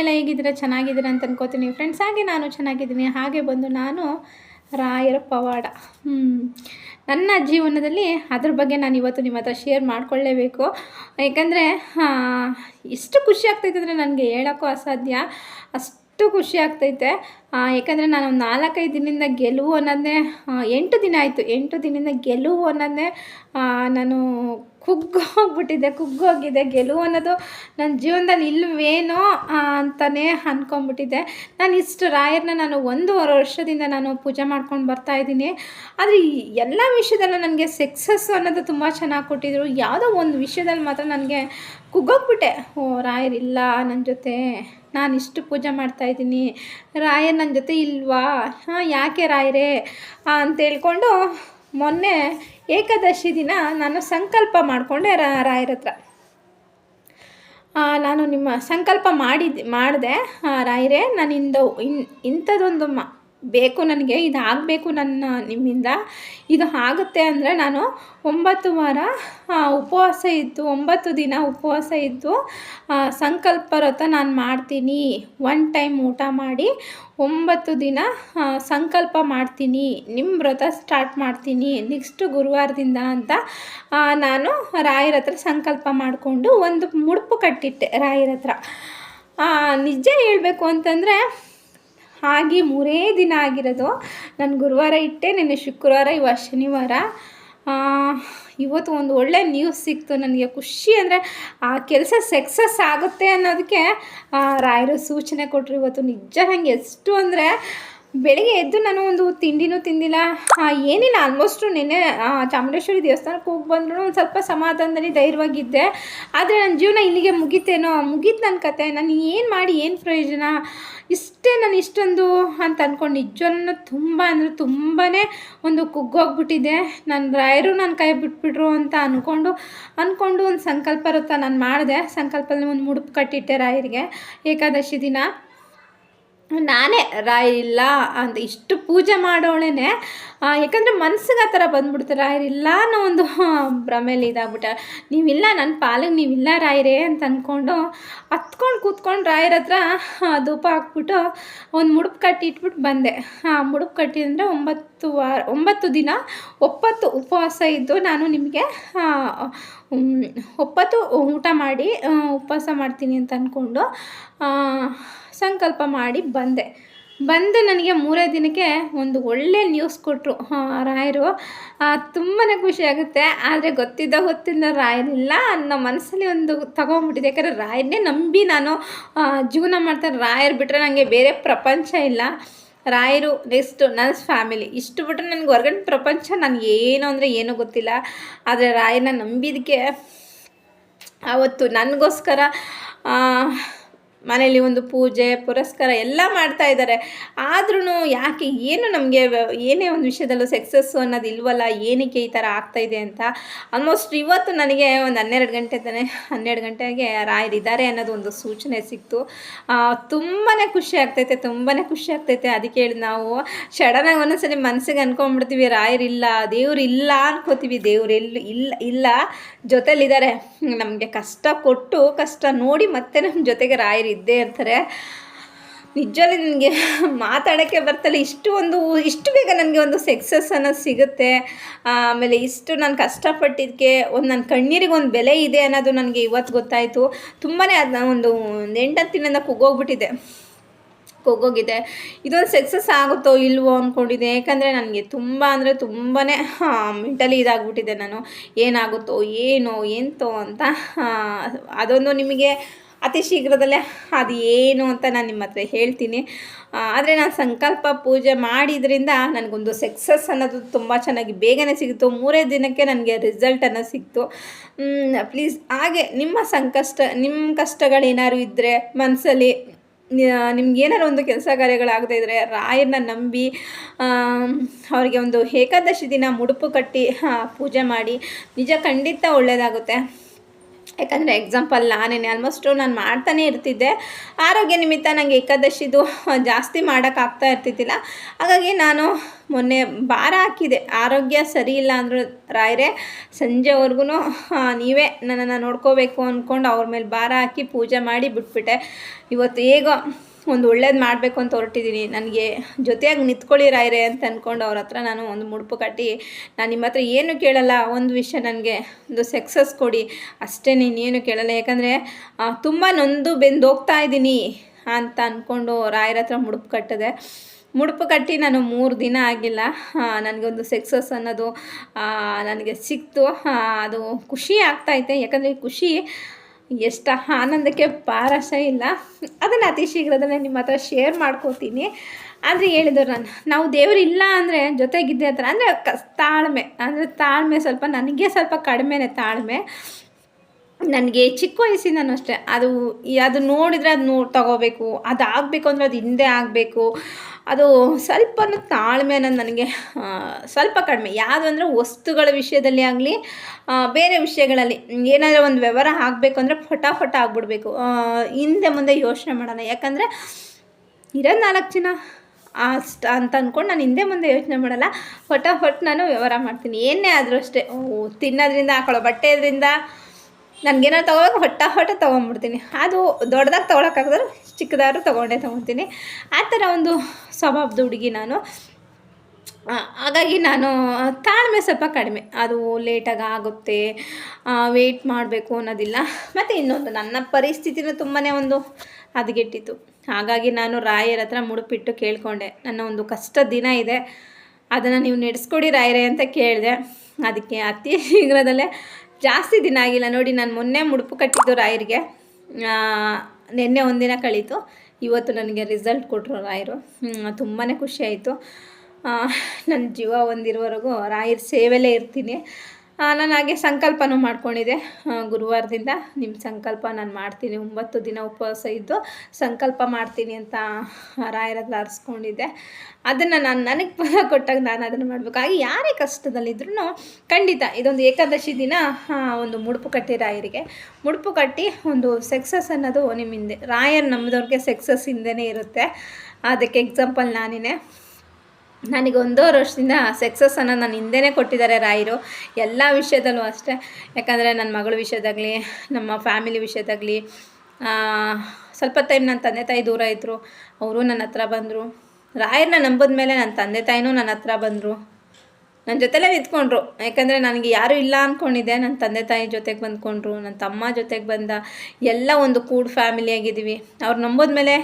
ಎಲ್ಲ ಹೇಗಿದ್ದೀರಾ? ಚೆನ್ನಾಗಿದ್ದೀರಾ ಅಂತ ಅನ್ಕೋತೀನಿ. ಫ್ರೆಂಡ್ಸ್ ಹಾಗೆ ನಾನು ಚೆನ್ನಾಗಿದ್ದೀನಿ. ಹಾಗೆ ಬಂದು ನಾನು ರಾಯರ ಪವಾಡ. ನನ್ನ ಜೀವನದಲ್ಲಿ ಅದ್ರ ಬಗ್ಗೆ ನಾನು ಇವತ್ತು ನಿಮ್ಮ ಹತ್ರ ಶೇರ್ ಮಾಡ್ಕೊಳ್ಳೇಬೇಕು. ಯಾಕಂದರೆ ಎಷ್ಟು ಖುಷಿ ಆಗ್ತೈತೆ ಅಂದರೆ ನನಗೆ ಹೇಳೋಕ್ಕೂ ಅಸಾಧ್ಯ. ಅಷ್ಟು ಖುಷಿ ಆಗ್ತೈತೆ. ಯಾಕಂದರೆ ನಾನು ನಾಲ್ಕೈದು ದಿನದಿಂದ ಗೆಲುವು ಅನ್ನೋದನ್ನೇ ಎಂಟು ದಿನ ಆಯಿತು. ಎಂಟು ದಿನದಿಂದ ಗೆಲುವು ಅನ್ನೋದನ್ನೇ ನಾನು ಕುಗ್ಗೋಗ್ಬಿಟ್ಟಿದ್ದೆ ಕುಗ್ಗೋಗಿದೆ. ಗೆಲುವು ಅನ್ನೋದು ನನ್ನ ಜೀವನದಲ್ಲಿ ಇಲ್ವೇನೋ ಅಂತಲೇ ಅಂದ್ಕೊಂಬಿಟ್ಟಿದ್ದೆ ನಾನು ಇಷ್ಟು ರಾಯರನ್ನ ನಾನು ಒಂದೂವರೆ ವರ್ಷದಿಂದ ನಾನು ಪೂಜೆ ಮಾಡ್ಕೊಂಡು ಬರ್ತಾ ಇದ್ದೀನಿ. ಆದರೆ ಎಲ್ಲ ವಿಷಯದಲ್ಲೂ ನನಗೆ ಸಕ್ಸಸ್ ಅನ್ನೋದು ತುಂಬ ಚೆನ್ನಾಗಿ ಕೊಟ್ಟಿದ್ರು. ಯಾವುದೋ ಒಂದು ವಿಷಯದಲ್ಲಿ ಮಾತ್ರ ನನಗೆ ಕುಗ್ಗೋಗ್ಬಿಟ್ಟೆ. ಓ ರಾಯರಿಲ್ಲ ನನ್ನ ಜೊತೆ. ನಾನು ಇಷ್ಟು ಪೂಜೆ ಮಾಡ್ತಾ ಇದ್ದೀನಿ. ರಾಯರ್ ನನ್ನ ಜೊತೆ ಇಲ್ವಾ? ಹಾಂ, ಯಾಕೆ ರಾಯರೇ? ಅಂತ ಹೇಳ್ಕೊಂಡು ಮೊನ್ನೆ ಏಕಾದಶಿ ದಿನ ನಾನು ಸಂಕಲ್ಪ ಮಾಡಿಕೊಂಡೆ ರಾಯರ ಹತ್ರ. ನಾನು ನಿಮ್ಮ ಸಂಕಲ್ಪ ಮಾಡಿದ್ದೆ ಮಾಡಿದೆ ರಾಯರೇ ನಾನು ಇಂದ ಇನ್ ಇಂಥದ್ದೊಂದು ಮ ಬೇಕು ನನಗೆ ಇದು ಆಗಬೇಕು ನನ್ನ ನಿಮ್ಮಿಂದ. ಇದು ಆಗುತ್ತೆ ಅಂದರೆ ನಾನು ಒಂಬತ್ತು ವಾರ ಉಪವಾಸ ಇದ್ದು ಒಂಬತ್ತು ದಿನ ಉಪವಾಸ ಆ, ಸಂಕಲ್ಪ ವ್ರತ ನಾನು ಮಾಡ್ತೀನಿ. ಒನ್ ಟೈಮ್ ಊಟ ಮಾಡಿ ಒಂಬತ್ತು ದಿನ ಸಂಕಲ್ಪ ಮಾಡ್ತೀನಿ. ನಿಮ್ಮ ವ್ರತ ಸ್ಟಾರ್ಟ್ ಮಾಡ್ತೀನಿ. ನೆಕ್ಸ್ಟ್ ಗುರುವಾರದಿಂದ ಅಂತ ನಾನು ರಾಯರ ಹತ್ರ ಸಂಕಲ್ಪ ಮಾಡಿಕೊಂಡು ಒಂದು ಮುಡುಪು ಕಟ್ಟಿಟ್ಟೆ ರಾಯರ ಹತ್ರ. ನಿಜ ಹೇಳಬೇಕು ಅಂತಂದರೆ ಹಾಗೆ ಮೂರೇ ದಿನ ಆಗಿರೋದು. ನಾನು ಗುರುವಾರ ಇಟ್ಟೆ, ನಿನ್ನೆ ಶುಕ್ರವಾರ ಇವ ಶನಿವಾರ. ಇವತ್ತು ಒಂದು ಒಳ್ಳೆ ನ್ಯೂಸ್ ಸಿಕ್ತು. ನನಗೆ ಖುಷಿ ಅಂದರೆ ಆ ಕೆಲಸ ಸಕ್ಸಸ್ ಆಗುತ್ತೆ ಅನ್ನೋದಕ್ಕೆ ರಾಯರು ಸೂಚನೆ ಕೊಟ್ಟರು ಇವತ್ತು. ನಿಜ ನನಗೆ ಎಷ್ಟು ಅಂದರೆ ಬೆಳಿಗ್ಗೆ ಎದ್ದು ನಾನು ಒಂದು ತಿಂಡಿನೂ ತಿಂದಿಲ್ಲ. ಏನಿಲ್ಲ ಆಲ್ಮೋಸ್ಟು ನಿನ್ನೆ ಚಾಮುಂಡೇಶ್ವರಿ ದೇವಸ್ಥಾನಕ್ಕೆ ಹೋಗಿ ಬಂದ್ರು ಒಂದು ಸ್ವಲ್ಪ ಸಮಾಧಾನದಲ್ಲಿ ಧೈರ್ಯವಾಗಿದ್ದೆ. ಆದರೆ ನನ್ನ ಜೀವನ ಇಲ್ಲಿಗೆ ಮುಗಿತೇನೋ ಮುಗೀತು ನನ್ನ ಕತೆ, ನಾನು ಏನು ಮಾಡಿ ಏನು ಪ್ರಯೋಜನ? ಇಷ್ಟೇ ನಾನು ಇಷ್ಟೊಂದು ಅಂತ ಅಂದ್ಕೊಂಡು ನಿಜವನ್ನ ತುಂಬ ಅಂದರೆ ತುಂಬಾ ಒಂದು ಕುಗ್ಗೋಗ್ಬಿಟ್ಟಿದೆ. ನನ್ನ ರಾಯರು ನನ್ನ ಕೈ ಬಿಟ್ಬಿಟ್ರು ಅಂತ ಅಂದ್ಕೊಂಡು ಅಂದ್ಕೊಂಡು ಒಂದು ಸಂಕಲ್ಪ ಇರುತ್ತಾ ನಾನು ಮಾಡಿದೆ. ಸಂಕಲ್ಪದಲ್ಲಿ ಒಂದು ಮುಡುಪು ಕಟ್ಟಿಟ್ಟೆ ರಾಯರಿಗೆ ಏಕಾದಶಿ ದಿನ. ನಾನೇ ರಾಯರಿಲ್ಲ ಅಂತ ಇಷ್ಟು ಪೂಜೆ ಮಾಡೋಳೇನೆ. ಯಾಕಂದರೆ ಮನ್ಸಿಗೆ ಆ ಥರ ಬಂದ್ಬಿಡ್ತು ರಾಯರಿಲ್ಲ ಅನ್ನೋ ಒಂದು ಭ್ರಮೇಲಿ ಇದಾಗ್ಬಿಟ್ಟ. ನೀವಿಲ್ಲ ನನ್ನ ಪಾಲಿಗೆ ನೀವಿಲ್ಲ ರಾಯರೇ ಅಂತ ಅಂದ್ಕೊಂಡು ಹತ್ಕೊಂಡು ಕೂತ್ಕೊಂಡು ರಾಯರ ಹತ್ರ ಧೂಪ ಹಾಕ್ಬಿಟ್ಟು ಒಂದು ಮುಡುಪು ಕಟ್ಟಿ ಇಟ್ಬಿಟ್ಟು ಬಂದೆ. ಆ ಮುಡುಪು ಕಟ್ಟಿ ಅಂದರೆ ಒಂಬತ್ತು ವಾರ ಒಂಬತ್ತು ದಿನ ಒಪ್ಪತ್ತು ಉಪವಾಸ ಇದ್ದು ನಾನು ನಿಮಗೆ ಒಪ್ಪತ್ತು ಊಟ ಮಾಡಿ ಉಪವಾಸ ಮಾಡ್ತೀನಿ ಅಂತ ಅಂದ್ಕೊಂಡು ಸಂಕಲ್ಪ ಮಾಡಿ ಬಂದೆ. ಬಂದು ನನಗೆ ಮೂರೇ ದಿನಕ್ಕೆ ಒಂದು ಒಳ್ಳೆ ನ್ಯೂಸ್ ಕೊಟ್ಟರು ರಾಯರು. ತುಂಬಾ ಖುಷಿ ಆಗುತ್ತೆ. ಆದರೆ ಗೊತ್ತಿದ್ದ ಗೊತ್ತಿದ್ದ ರಾಯರಿಲ್ಲ. ಅನ್ನೋ ಮನಸ್ಸಲ್ಲಿ ಒಂದು ತಗೊಂಬಿಟ್ಟಿದೆ. ಯಾಕಂದರೆ ರಾಯರನ್ನೇ ನಂಬಿ ನಾನು ಜೀವನ ಮಾಡ್ತಾರೆ ರಾಯರು ಬಿಟ್ಟರೆ ನನಗೆ ಬೇರೆ ಪ್ರಪಂಚ ಇಲ್ಲ. ರಾಯರು ನೆಕ್ಸ್ಟ್ ನನ್ನ ಫ್ಯಾಮಿಲಿ ಇಷ್ಟು ಬಿಟ್ಟರೆ ನನಗೆ ಹೊರಗಡೆ ಪ್ರಪಂಚ ನಾನು ಏನು ಅಂದರೆ ಏನೂ ಗೊತ್ತಿಲ್ಲ. ಆದರೆ ರಾಯನ ನಂಬಿದ್ದಕ್ಕೆ ಆವತ್ತು ನನಗೋಸ್ಕರ ಮನೇಲಿ ಒಂದು ಪೂಜೆ, ಪುರಸ್ಕಾರ ಎಲ್ಲ ಮಾಡ್ತಾ ಇದ್ದಾರೆ. ಆದ್ರೂ ಯಾಕೆ ಏನು ನಮಗೆ ಏನೇ ಒಂದು ವಿಷಯದಲ್ಲೂ ಸಕ್ಸಸ್ಸು ಅನ್ನೋದು ಇಲ್ವಲ್ಲ, ಏನಕ್ಕೆ ಈ ಥರ ಆಗ್ತಾಯಿದೆ ಅಂತ ಆಲ್ಮೋಸ್ಟ್ ಇವತ್ತು ನನಗೆ ಒಂದು ಹನ್ನೆರಡು ಗಂಟೆ ತಾನೆ ಹನ್ನೆರಡು ಗಂಟೆಗೆ ರಾಯರಿದ್ದಾರೆ ಅನ್ನೋದು ಒಂದು ಸೂಚನೆ ಸಿಕ್ತು. ತುಂಬಾ ಖುಷಿ ಆಗ್ತೈತೆ ತುಂಬಾ ಖುಷಿ ಆಗ್ತೈತೆ. ಅದಕ್ಕೆ ಹೇಳಿ ನಾವು ಸಡನ್ನಾಗಿ ಒಂದೊಂದ್ಸರಿ ಮನಸ್ಸಿಗೆ ಅನ್ಕೊಂಡ್ಬಿಡ್ತೀವಿ ರಾಯರಿಲ್ಲ ದೇವ್ರು ಇಲ್ಲ ಅನ್ಕೋತೀವಿ, ದೇವ್ರು ಎಲ್ಲಿ ಇಲ್ಲ ಇಲ್ಲ, ಜೊತೆಲಿದ್ದಾರೆ. ನಮಗೆ ಕಷ್ಟ ಕೊಟ್ಟು, ಕಷ್ಟ ನೋಡಿ ಮತ್ತೆ ನಮ್ಮ ಜೊತೆಗೆ ರಾಯರು ಇದ್ದೇ ಇರ್ತಾರೆ. ನಿಜವಾಗಿ ನನಗೆ ಮಾತಾಡೋಕ್ಕೆ ಬರ್ತಲ್ಲ, ಇಷ್ಟು ಒಂದು ಇಷ್ಟು ಬೇಗ ನನಗೆ ಒಂದು ಸಕ್ಸಸ್ ಅನ್ನೋದು ಸಿಗುತ್ತೆ. ಆಮೇಲೆ ಇಷ್ಟು ನಾನು ಕಷ್ಟಪಟ್ಟಿದ್ದಕ್ಕೆ ಒಂದು ನನ್ನ ಕಣ್ಣೀರಿಗೆ ಒಂದು ಬೆಲೆ ಇದೆ ಅನ್ನೋದು ನನಗೆ ಇವತ್ತು ಗೊತ್ತಾಯಿತು. ತುಂಬಾ ಅದನ್ನ ಒಂದು ಎಂಟತ್ತಿನಿಂದ ಕುಗ್ಗೋಗ್ಬಿಟ್ಟಿದೆ. ಹೋಗೋಗಿದೆ ಇದೊಂದು ಸಕ್ಸಸ್ ಆಗುತ್ತೋ ಇಲ್ವೋ ಅಂದ್ಕೊಂಡಿದ್ದೆ ಯಾಕಂದರೆ ನನಗೆ ತುಂಬ ಅಂದರೆ ತುಂಬಾ ಮೆಂಟಲಿ ಇದಾಗ್ಬಿಟ್ಟಿದೆ ನಾನು. ಏನಾಗುತ್ತೋ, ಏನೋ, ಎಂತೋ ಅಂತ ಅದೊಂದು ನಿಮಗೆ ಅತಿ ಶೀಘ್ರದಲ್ಲೇ ಅದು ಏನು ಅಂತ ನಾನು ನಿಮ್ಮ ಹತ್ರ ಹೇಳ್ತೀನಿ. ಆದರೆ ನಾನು ಸಂಕಲ್ಪ ಪೂಜೆ ಮಾಡಿದ್ರಿಂದ ನನಗೊಂದು ಸಕ್ಸಸ್ ಅನ್ನೋದು ತುಂಬ ಚೆನ್ನಾಗಿ ಬೇಗನೆ ಸಿಗ್ತು. ಮೂರೇ ದಿನಕ್ಕೆ ನನಗೆ ರಿಸಲ್ಟ್ ಅನ್ನೋ ಸಿಕ್ತು. ಪ್ಲೀಸ್ ಹಾಗೆ ನಿಮ್ಮ ಸಂಕಷ್ಟ, ನಿಮ್ಮ ಕಷ್ಟಗಳೇನಾದ್ರು ಇದ್ದರೆ ಮನಸ್ಸಲ್ಲಿ ನಿಮ್ಗೆ ಏನಾರು ಒಂದು ಕೆಲಸ ಕಾರ್ಯಗಳಾಗದೇ ರಾಯರನ್ನ ನಂಬಿ ಅವರಿಗೆ ಒಂದು ಏಕಾದಶಿ ದಿನ ಮುಡುಪು ಕಟ್ಟಿ ಪೂಜೆ ಮಾಡಿ. ನಿಜ ಖಂಡಿತ ಒಳ್ಳೆಯದಾಗುತ್ತೆ ಯಾಕಂದರೆ ಎಕ್ಸಾಂಪಲ್ ನಾನೇ ಆಲ್ಮೋಸ್ಟು ನಾನು ಮಾಡ್ತಾನೆ ಇರ್ತಿದ್ದೆ. ಆರೋಗ್ಯ ನಿಮಿತ್ತ ನನಗೆ ಏಕಾದಶಿದು ಜಾಸ್ತಿ ಮಾಡೋಕ್ಕಾಗ್ತಾ ಇರ್ತಿದ್ದಿಲ್ಲ. ಹಾಗಾಗಿ ನಾನು ಮೊನ್ನೆ ಭಾರ ಹಾಕಿದೆ. ಆರೋಗ್ಯ ಸರಿ ಇಲ್ಲ ಅಂದರೂ ರಾಯರೇ ಸಂಜೆವರೆಗೂ ನೀವೇ ನನ್ನನ್ನು ನೋಡ್ಕೋಬೇಕು ಅಂದ್ಕೊಂಡು ಅವ್ರ ಮೇಲೆ ಭಾರ ಹಾಕಿ ಪೂಜೆ ಮಾಡಿ ಬಿಟ್ಬಿಟ್ಟೆ. ಇವತ್ತು ಹೇಗೋ ಒಂದು ಒಳ್ಳೇದು ಮಾಡಬೇಕು ಅಂತ ಹೊರಟಿದ್ದೀನಿ ನನಗೆ ಜೊತೆಯಾಗಿ ನಿಂತ್ಕೊಳ್ಳಿ ರಾಯ್ರೆ ಅಂತ ಅಂದ್ಕೊಂಡು ಅವ್ರ ಹತ್ರ ನಾನು ಒಂದು ಮುಡುಪು ಕಟ್ಟಿ, ನಾನು ನಿಮ್ಮ ಹತ್ರ ಏನು ಕೇಳಲ್ಲ, ಒಂದು ವಿಷಯ ನನಗೆ ಒಂದು ಸಕ್ಸಸ್ ಕೊಡಿ. ಅಷ್ಟೇ ನೀನೇನು ಕೇಳಲ್ಲ. ಯಾಕಂದರೆ ತುಂಬ ನೊಂದು ಬೆಂದು ಹೋಗ್ತಾ ಇದ್ದೀನಿ ಅಂತ ಅಂದ್ಕೊಂಡು ರಾಯರ ಹತ್ರ ಮುಡುಪು ಕಟ್ಟಿದೆ. ಮುಡುಪು ಕಟ್ಟಿ ನಾನು ಮೂರು ದಿನ ಆಗಿಲ್ಲ. ನನಗೊಂದು ಸಕ್ಸಸ್ ಅನ್ನೋದು ನನಗೆ ಸಿಕ್ತು. ಅದು ಖುಷಿ ಆಗ್ತಾಯಿದೆ ಯಾಕಂದರೆ ಖುಷಿ ಎಷ್ಟು ಆನಂದಕ್ಕೆ ಪಾರಶ ಇಲ್ಲ. ಅದನ್ನು ಅತಿ ಶೀಘ್ರದಲ್ಲೇ ನಿಮ್ಮ ಹತ್ರ ಶೇರ್ ಮಾಡ್ಕೋತೀನಿ. ಆದರೆ ಹೇಳಿದ್ರು ನಾನು, ನಾವು ದೇವರು ಇಲ್ಲ ಅಂದರೆ ಜೊತೆಗಿದ್ದೆ ಹತ್ರ, ಅಂದರೆ ಕ ತಾಳ್ಮೆ, ಅಂದರೆ ತಾಳ್ಮೆ ಸ್ವಲ್ಪ, ನನಗೆ ಸ್ವಲ್ಪ ಕಡಿಮೆನೇ ತಾಳ್ಮೆ. ನನಗೆ ಚಿಕ್ಕ ವಯಸ್ಸಿಂದನೂ ಅಷ್ಟೇ. ಅದು ಅದು ನೋಡಿದರೆ ಅದು ನೋಡಿ ತಗೋಬೇಕು ಅದು ಆಗಬೇಕು ಅಂದರೆ ಅದು ಹಿಂದೆ ಆಗಬೇಕು. ಅದು ಸ್ವಲ್ಪ ತಾಳ್ಮೆ ಅನ್ನೋದು ನನಗೆ ಸ್ವಲ್ಪ ಕಡಿಮೆ. ಯಾವುದು ಅಂದರೆ ವಸ್ತುಗಳ ವಿಷಯದಲ್ಲಿ ಆಗಲಿ ಬೇರೆ ವಿಷಯಗಳಲ್ಲಿ ಏನಾದರೂ ಒಂದು ವ್ಯವಹಾರ ಆಗಬೇಕು ಅಂದರೆ ಫಟಾಫಟ ಆಗಿಬಿಡ್ಬೇಕು. ಹಿಂದೆ ಮುಂದೆ ಯೋಚನೆ ಮಾಡೋಣ. ಯಾಕಂದರೆ ಇರೋ ನಾಲ್ಕು ಜನ ಅಷ್ಟು ಅಂತ ಅಂದ್ಕೊಂಡು ನಾನು ಹಿಂದೆ ಮುಂದೆ ಯೋಚನೆ ಮಾಡಲ್ಲ. ಫಟಾಫಟ್ ನಾನು ವ್ಯವಹಾರ ಮಾಡ್ತೀನಿ. ಏನೇ ಆದರೂ ಅಷ್ಟೇ. ತಿನ್ನೋದ್ರಿಂದ ಹಾಕೊಳ್ಳೋ ಬಟ್ಟೆದ್ರಿಂದ ನನಗೇನಾದ್ರು ತೊಗೋಬೇಕು ಹೊಟ್ಟ ಹೊಟ್ಟೆ ತೊಗೊಂಬಿಡ್ತೀನಿ. ಅದು ದೊಡ್ಡದಾಗಿ ತೊಗೊಳಕ್ಕಾಗದ್ರೆ ಚಿಕ್ಕದಾದ್ರು ತೊಗೊಂಡೇ ತೊಗೊತೀನಿ. ಆ ಥರ ಒಂದು ಸ್ವಭಾವದ ಹುಡುಗಿ ನಾನು. ಹಾಗಾಗಿ ನಾನು ತಾಳ್ಮೆ ಸ್ವಲ್ಪ ಕಡಿಮೆ. ಅದು ಲೇಟಾಗಿ ಆಗುತ್ತೆ ವೆಯ್ಟ್ ಮಾಡಬೇಕು ಅನ್ನೋದಿಲ್ಲ. ಮತ್ತು ಇನ್ನೊಂದು, ನನ್ನ ಪರಿಸ್ಥಿತಿನೂ ತುಂಬಾ ಒಂದು ಹದಗೆಟ್ಟಿತ್ತು. ಹಾಗಾಗಿ ನಾನು ರಾಯರ ಹತ್ರ ಮುಡುಪಿಟ್ಟು ಕೇಳಿಕೊಂಡೆ. ನನ್ನ ಒಂದು ಕಷ್ಟ ದಿನ ಇದೆ. ಅದನ್ನು ನೀವು ನಡೆಸ್ಕೊಡಿ ರಾಯರೇ ಅಂತ ಕೇಳಿದೆ. ಅದಕ್ಕೆ ಅತಿ ಶೀಘ್ರದಲ್ಲೇ ಜಾಸ್ತಿ ದಿನ ಆಗಿಲ್ಲ. ನೋಡಿ, ನಾನು ಮೊನ್ನೆ ಮುಡುಪು ಕಟ್ಟಿದ್ದು ರಾಯರಿಗೆ ನಿನ್ನೆ ಒಂದಿನ ಕಳೀತು. ಇವತ್ತು ನನಗೆ ರಿಸಲ್ಟ್ ಕೊಟ್ಟರು ರಾಯರು. ತುಂಬಾ ಖುಷಿ ಆಯಿತು. ನನ್ನ ಜೀವ ಒಂದಿರುವವರೆಗೂ ರಾಯರ ಸೇವೆಲೇ ಇರ್ತೀನಿ. ನಾನು ಹಾಗೆ ಸಂಕಲ್ಪನೂ ಮಾಡ್ಕೊಂಡಿದ್ದೆ ಗುರುವಾರದಿಂದ. ನಿಮ್ಮ ಸಂಕಲ್ಪ ನಾನು ಮಾಡ್ತೀನಿ. ಒಂಬತ್ತು ದಿನ ಉಪವಾಸ ಇದ್ದು ಸಂಕಲ್ಪ ಮಾಡ್ತೀನಿ ಅಂತ ರಾಯರಲ್ಲಿ ಆರಿಸ್ಕೊಂಡಿದ್ದೆ ಅದನ್ನು ನಾನು ನನಗೆ ಫಲ ಕೊಟ್ಟಾಗ ನಾನು ಅದನ್ನು ಮಾಡಬೇಕು. ಹಾಗೆ ಯಾರೇ ಕಷ್ಟದಲ್ಲಿದ್ರೂ ಖಂಡಿತ ಇದೊಂದು ಏಕಾದಶಿ ದಿನ ಒಂದು ಮುಡುಪು ಕಟ್ಟಿ ರಾಯರಿಗೆ. ಮುಡುಪು ಕಟ್ಟಿ ಒಂದು ಸಕ್ಸಸ್ ಅನ್ನೋದು ನಿಮ್ಮ ಹಿಂದೆ ರಾಯರ್ ನಮ್ಮದವ್ರಿಗೆ ಸಕ್ಸಸ್ ಹಿಂದೆನೇ ಇರುತ್ತೆ. ಅದಕ್ಕೆ ಎಕ್ಸಾಂಪಲ್ ನಾನಿನೇ ನನಗೆ ಒಂದೂವರೆ ವರ್ಷದಿಂದ ಸಕ್ಸಸ್ ನಾನು ಹಿಂದೆನೇ ಕೊಟ್ಟಿದ್ದಾರೆ ರಾಯರು. ಎಲ್ಲ ವಿಷಯದಲ್ಲೂ ಅಷ್ಟೇ. ಯಾಕಂದರೆ ನನ್ನ ಮಗಳ ವಿಷಯದಾಗಲಿ, ನಮ್ಮ ಫ್ಯಾಮಿಲಿ ವಿಷಯದಾಗಲಿ ಸ್ವಲ್ಪ ಟೈಮ್ ನನ್ನ ತಂದೆ ತಾಯಿ ದೂರ ಇದ್ದರು ಅವರು ನನ್ನ ಹತ್ರ ಬಂದರು. ರಾಯರನ್ನ ನಂಬಿದ ಮೇಲೆ ನನ್ನ ತಂದೆ ತಾಯಿನೂ ನನ್ನ ಹತ್ರ ಬಂದರು. ನನ್ನ ಜೊತೆಲೇ ನಿಂತ್ಕೊಂಡ್ರು ಯಾಕಂದರೆ ನನಗೆ ಯಾರೂ ಇಲ್ಲ ಅಂದ್ಕೊಂಡಿದ್ದೆ ನನ್ನ ತಂದೆ ತಾಯಿ ಜೊತೆಗೆ ಬಂದ್ಕೊಂಡ್ರು ನನ್ನ ತಮ್ಮ ಜೊತೆಗೆ ಬಂದ, ಎಲ್ಲ ಒಂದು ಕೂಡ್ ಫ್ಯಾಮಿಲಿ ಆಗಿದ್ದೀವಿ ಅವ್ರು ನಂಬೋದ್ಮೇಲೆ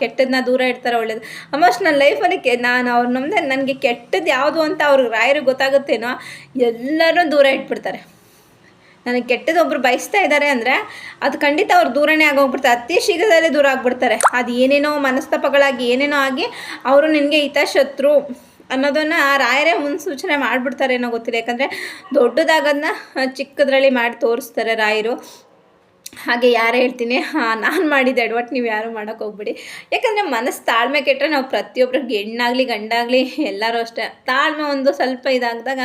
ಕೆಟ್ಟದನ್ನ ದೂರ ಇಡ್ತಾರೆ ಒಳ್ಳೇದು. ಆಲ್ಮೋಸ್ಟ್ ನನ್ನ ಲೈಫಲ್ಲಿ ಕೆ, ನಾನು ಅವ್ರು ನಮ್ಮದೇ ನನಗೆ ಕೆಟ್ಟದ್ದು ಯಾವುದು ಅಂತ ಅವ್ರಿಗೆ ರಾಯರಿಗೆ ಗೊತ್ತಾಗುತ್ತೇನೋ ಎಲ್ಲರೂ ದೂರ ಇಟ್ಬಿಡ್ತಾರೆ. ನನಗೆ ಕೆಟ್ಟದ್ದು ಒಬ್ರು ಬಯಸ್ತಾ ಇದ್ದಾರೆ ಅಂದರೆ, ಅದು ಖಂಡಿತ ಅವ್ರು ದೂರನೇ ಆಗೋಗ್ಬಿಡ್ತಾರೆ. ಅತಿ ಶೀಘ್ರದಲ್ಲೇ ದೂರ ಆಗಿಬಿಡ್ತಾರೆ. ಅದು ಏನೇನೋ ಮನಸ್ತಾಪಗಳಾಗಿ, ಏನೇನೋ ಆಗಿ, ಅವರು ನಿನಗೆ ಹಿತಶತ್ರು ಅನ್ನೋದನ್ನು ರಾಯರೇ ಮುನ್ಸೂಚನೆ ಮಾಡಿಬಿಡ್ತಾರೇನೋ ಗೊತ್ತಿಲ್ಲ. ಯಾಕಂದರೆ ದೊಡ್ಡದಾಗೋದನ್ನ ಚಿಕ್ಕದ್ರಲ್ಲಿ ಮಾಡಿ ತೋರಿಸ್ತಾರೆ ರಾಯರು. ಹಾಗೆ ಯಾರೇ ಹೇಳ್ತೀನಿ? ಹಾಂ, ನಾನು ಮಾಡಿದ್ದೆ ಅಡ್ವಟ್ ನೀವು ಯಾರು ಮಾಡೋಕ್ಕೆ ಹೋಗ್ಬಿಡಿ. ಯಾಕಂದರೆ ಮನಸ್ಸು ತಾಳ್ಮೆ ಕೆಟ್ಟರೆ ನಾವು ಪ್ರತಿಯೊಬ್ಬರಿಗೆ ಹೆಣ್ಣಾಗಲಿ, ಗಂಡಾಗಲಿ ಎಲ್ಲರೂ ಅಷ್ಟೇ. ತಾಳ್ಮೆ ಒಂದು ಸ್ವಲ್ಪ ಇದಾಗಿದಾಗ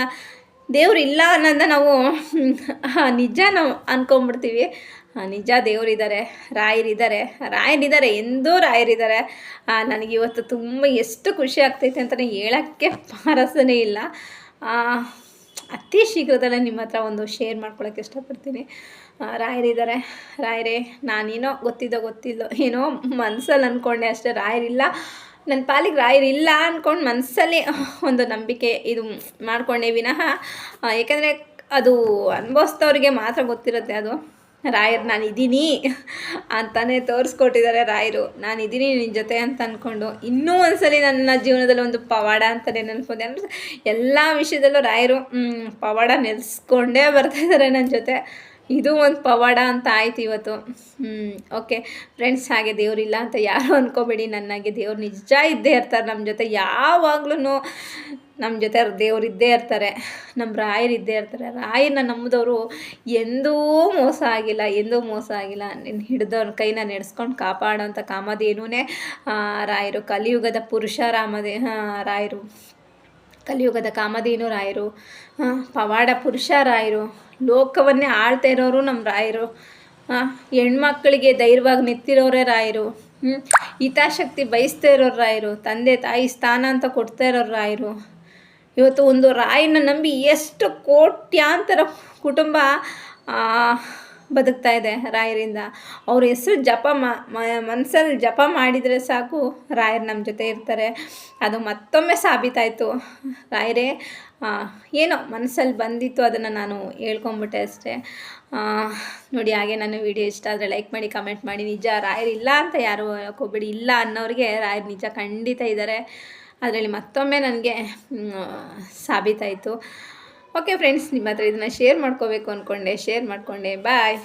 ದೇವ್ರು ಇಲ್ಲ ಅನ್ನೋದನ್ನ ನಾವು ನಿಜ ನಾವು ಅಂದ್ಕೊಂಬಿಡ್ತೀವಿ ನಿಜ ದೇವರಿದ್ದಾರೆ, ರಾಯರಿದ್ದಾರೆ ರಾಯರಿದ್ದಾರೆ, ಎಂದೂ ರಾಯರಿದ್ದಾರೆ. ನನಗೆ ಇವತ್ತು ತುಂಬ ಎಷ್ಟು ಖುಷಿ ಆಗ್ತೈತೆ ಅಂತಲೇ ಹೇಳೋಕ್ಕೆ ಪಾರಸನೇ ಇಲ್ಲ. ಅತಿ ಶೀಘ್ರದಲ್ಲೇ ನಿಮ್ಮ ಹತ್ರ ಒಂದು ಶೇರ್ ಮಾಡ್ಕೊಳಕ್ಕೆ ಇಷ್ಟಪಡ್ತೀನಿ. ರಾಯರಿದ್ದಾರೆ, ರಾಯರೇ, ನಾನೇನೋ ಗೊತ್ತಿದ್ದೋ ಗೊತ್ತಿಲ್ಲೋ, ಏನೋ ಮನಸ್ಸಲ್ಲಿ ಅಂದ್ಕೊಂಡೆ ಅಷ್ಟೇ, ರಾಯರಿಲ್ಲ. ನನ್ನ ಪಾಲಿಗೆ ರಾಯರಿಲ್ಲ ಅಂದ್ಕೊಂಡು ಮನಸ್ಸಲ್ಲಿ ಒಂದು ನಂಬಿಕೆ ಇದು ಮಾಡಿಕೊಂಡೆ ವಿನಃ. ಏಕೆಂದರೆ ಅದು ಅನುಭವಿಸ್ತವ್ರಿಗೆ ಮಾತ್ರ ಗೊತ್ತಿರುತ್ತೆ ಅದು. ರಾಯರು ನಾನು ಇದ್ದೀನಿ ಅಂತಲೇ ತೋರಿಸ್ಕೊಟ್ಟಿದ್ದಾರೆ ರಾಯರು. ನಾನು ಇದ್ದೀನಿ ನಿನ್ನ ಜೊತೆ ಅಂತ ಅಂದ್ಕೊಂಡು ಇನ್ನೂ ಒಂದ್ಸಲಿ ನನ್ನ ಜೀವನದಲ್ಲಿ ಒಂದು ಪವಾಡ ಅಂತಲೇ ನೆನ್ಸ್ಕೊಂಡೆ. ಅಂದರೆ ಎಲ್ಲ ವಿಷಯದಲ್ಲೂ ರಾಯರು ಪವಾಡ ನೆಲೆಸ್ಕೊಂಡೇ ಬರ್ತಾಯಿದ್ದಾರೆ ನನ್ನ ಜೊತೆ. ಇದು ಒಂದು ಪವಾಡ ಅಂತ ಆಯ್ತು ಇವತ್ತು. ಓಕೆ ಫ್ರೆಂಡ್ಸ್ ಹಾಗೆ ದೇವರಿಲ್ಲ ಅಂತ ಯಾರು ಅಂದ್ಕೋಬೇಡಿ ನನಗೆ ದೇವ್ರು ನಿಜ ಇದ್ದೇ ಇರ್ತಾರೆ ನಮ್ಮ ಜೊತೆ. ಯಾವಾಗ್ಲೂ ನಮ್ಮ ಜೊತೆ ದೇವ್ರು ಇದ್ದೇ ಇರ್ತಾರೆ ನಮ್ಮ ರಾಯರು ಇದ್ದೇ ಇರ್ತಾರೆ. ರಾಯನ್ನ ನಂಬಿದವರು ಎಂದೂ ಮೋಸ ಆಗಿಲ್ಲ, ಎಂದೂ ಮೋಸ ಆಗಿಲ್ಲ. ನಿನ್ನ ಹಿಡಿದವ್ರ ಕೈನ ನೆಡೆಸ್ಕೊಂಡು ಕಾಪಾಡೋಂಥ ಕಾಮಧೇನೂ ರಾಯರು. ಕಲಿಯುಗದ ಪುರುಷ ರಾಮದೇ ರಾಯರು. ಕಲಿಯುಗದ ಕಾಮಧೇನು ರಾಯರು. ಪವಾಡ ಪುರುಷ ರಾಯರು. ಲೋಕವನ್ನೇ ಆಳ್ತಾ ಇರೋರು ನಮ್ಮ ರಾಯರು. ಹೆಣ್ಮಕ್ಳಿಗೆ ಧೈರ್ಯವಾಗಿ ನಿಂತಿರೋರೇ ರಾಯರು. ಹ್ಞೂ ಹಿತಾಶಕ್ತಿ ಬಯಸ್ತಾ ಇರೋರು ರಾಯರು. ತಂದೆ ತಾಯಿ ಸ್ಥಾನ ಅಂತ ಕೊಡ್ತಾ ಇರೋರು ರಾಯರು. ಇವತ್ತು ಒಂದು ರಾಯನ ನಂಬಿ ಎಷ್ಟು ಕೋಟ್ಯಾಂತರ ಕುಟುಂಬ ಬದುಕ್ತಾ ಇದೆ ರಾಯರಿಂದ. ಅವ್ರ ಹೆಸರು ಜಪ ಮನಸ್ಸಲ್ಲಿ ಜಪ ಮಾಡಿದರೆ ಸಾಕು ರಾಯರು ನಮ್ಮ ಜೊತೆ ಇರ್ತಾರೆ. ಅದು ಮತ್ತೊಮ್ಮೆ ಸಾಬೀತಾಯಿತು. ರಾಯರೇ ಏನೋ ಮನಸ್ಸಲ್ಲಿ ಬಂದಿತ್ತು ಅದನ್ನು ನಾನು ಹೇಳ್ಕೊಂಬಿಟ್ಟೆ ಅಷ್ಟೇ. ನೋಡಿ ಹಾಗೆ ನಾನು ವಿಡಿಯೋ ಇಷ್ಟ ಆದರೆ ಲೈಕ್ ಮಾಡಿ, ಕಮೆಂಟ್ ಮಾಡಿ. ನಿಜ ರಾಯರು ಇಲ್ಲ ಅಂತ ಯಾರು ಹೇಳೋಕ್ಕೋಗ್ಬೇಡಿ ಇಲ್ಲ ಅನ್ನೋರಿಗೆ ರಾಯರು ನಿಜ ಖಂಡಿತ ಇದ್ದಾರೆ. ಅದರಲ್ಲಿ ಮತ್ತೊಮ್ಮೆ ನನಗೆ ಸಾಬೀತಾಯಿತು. ಓಕೆ ಫ್ರೆಂಡ್ಸ್ ನಿಮ್ಮ ಹತ್ರ ಇದನ್ನು ಶೇರ್ ಮಾಡ್ಕೋಬೇಕು ಅಂದ್ಕೊಂಡೆ ಶೇರ್ ಮಾಡಿಕೊಂಡೆ. ಬಾಯ್